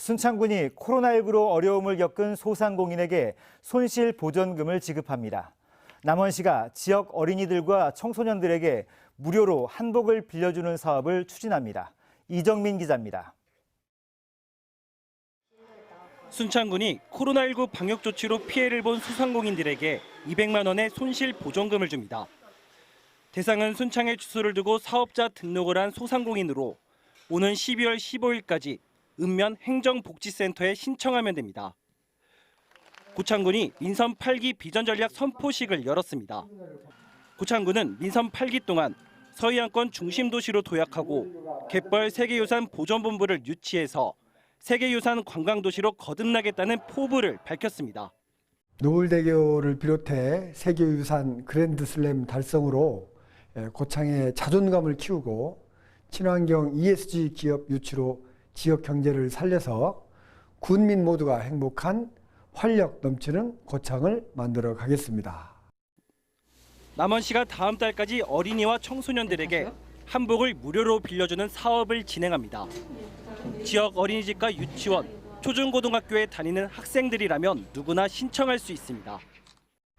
순창군이 코로나19로 어려움을 겪은 소상공인에게 손실 보전금을 지급합니다. 남원시가 지역 어린이들과 청소년들에게 무료로 한복을 빌려주는 사업을 추진합니다. 이정민 기자입니다. 순창군이 코로나19 방역 조치로 피해를 본 소상공인들에게 200만 원의 손실 보전금을 줍니다. 대상은 순창에 주소를 두고 사업자 등록을 한 소상공인으로 오는 12월 15일까지 읍면 행정복지센터에 신청하면 됩니다. 고창군이 민선 8기 비전 전략 선포식을 열었습니다. 고창군은 민선 8기 동안 서해안권 중심 도시로 도약하고 갯벌 세계유산 보존본부를 유치해서 세계유산 관광도시로 거듭나겠다는 포부를 밝혔습니다. 노을대교를 비롯해 세계유산 그랜드슬램 달성으로 예, 고창의 자존감을 키우고 친환경 ESG 기업 유치로 지역 경제를 살려서 군민 모두가 행복한 활력 넘치는 고창을 만들어 가겠습니다. 남원시가 다음 달까지 어린이와 청소년들에게 한복을 무료로 빌려주는 사업을 진행합니다. 지역 어린이집과 유치원, 초중고등학교에 다니는 학생들이라면 누구나 신청할 수 있습니다.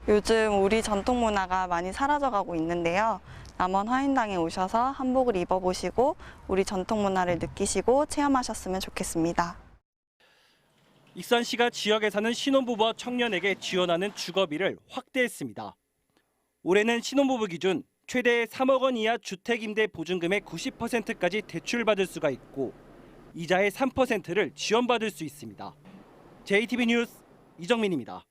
요즘 우리 전통 문화가 많이 사라져가고 있는데요. 남원 화인당에 오셔서 한복을 입어보시고 우리 전통 문화를 느끼시고 체험하셨으면 좋겠습니다. 익산시가 지역에 사는 신혼부부와 청년에게 지원하는 주거비를 확대했습니다. 올해는 신혼부부 기준 최대 3억 원 이하 주택임대 보증금의 90%까지 대출받을 수가 있고 이자의 3%를 지원받을 수 있습니다. JTB 뉴스 이정민입니다.